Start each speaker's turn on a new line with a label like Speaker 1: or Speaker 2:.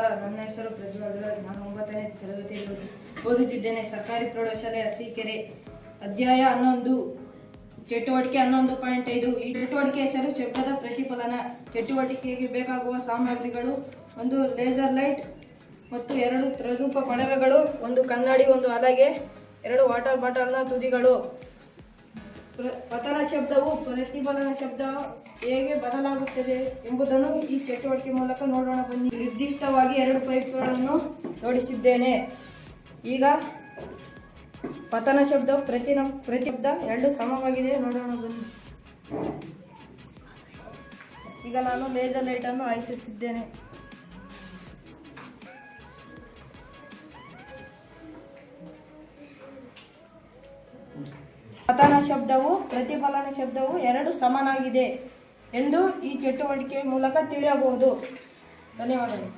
Speaker 1: ನಮಸ್ಕಾರ ನನ್ನ ಹೆಸರು ಪ್ರಜ್ವಲ್ರಾಜ್ ನಾನು ಒಂಬತ್ತನೇ ತರಗತಿಯಲ್ಲಿ ಓದುತ್ತಿದ್ದೇನೆ. ಸರ್ಕಾರಿ ಪ್ರೌಢಶಾಲೆ ಅಸೀಕೆರೆ ಅಧ್ಯಾಯ ಹನ್ನೊಂದು, ಚಟುವಟಿಕೆ ಹನ್ನೊಂದು ಪಾಯಿಂಟ್ ಐದು. ಈ ಚಟುವಟಿಕೆ ಹೆಸರು ಶಬ್ದದ ಪ್ರತಿಫಲನ. ಚಟುವಟಿಕೆಗೆ ಬೇಕಾಗುವ ಸಾಮಗ್ರಿಗಳು, ಒಂದು ಲೇಸರ್ ಲೈಟ್ ಮತ್ತು ಎರಡು ತ್ರದೂಪ ಕೊಳವೆಗಳು, ಒಂದು ಕನ್ನಡಿ, ಒಂದು ಅಲಗೆ ಎರಡು ವಾಟರ್ ಬಾಟಲ್ನ ತುದಿಗಳು. ಪತನ ಶಬ್ದವು ಪ್ರತಿಫಲನ ಶಬ್ದ ಹೇಗೆ ಬದಲಾಗುತ್ತದೆ ಎಂಬುದನ್ನು ಈ ಚಟುವಟಿಕೆ ಮೂಲಕ ನೋಡೋಣ ಬನ್ನಿ. ನಿರ್ದಿಷ್ಟವಾಗಿ ಎರಡು ಪೈಪ್ಗಳನ್ನು ಜೋಡಿಸಿದ್ದೇನೆ. ಈಗ ಪತನ ಶಬ್ದ ಪ್ರತಿ ಪ್ರತಿ ಶಬ್ದ ಎರಡು ಸಮವಾಗಿದೆ. ನೋಡೋಣ ಬನ್ನಿ. ಈಗ ನಾನು ಲೇಸರ್ ಲೈಟನ್ನು ಹಾಯಿಸುತ್ತಿದ್ದೇನೆ. ಪತನ ಶಬ್ದವು ಪ್ರತಿಫಲನ ಶಬ್ದವು ಎರಡು ಸಮನಾಗಿದೆ ಎಂದು ಈ ಚಟುವಟಿಕೆ ಮೂಲಕ ತಿಳಿಯಬಹುದು. ಧನ್ಯವಾದಗಳು.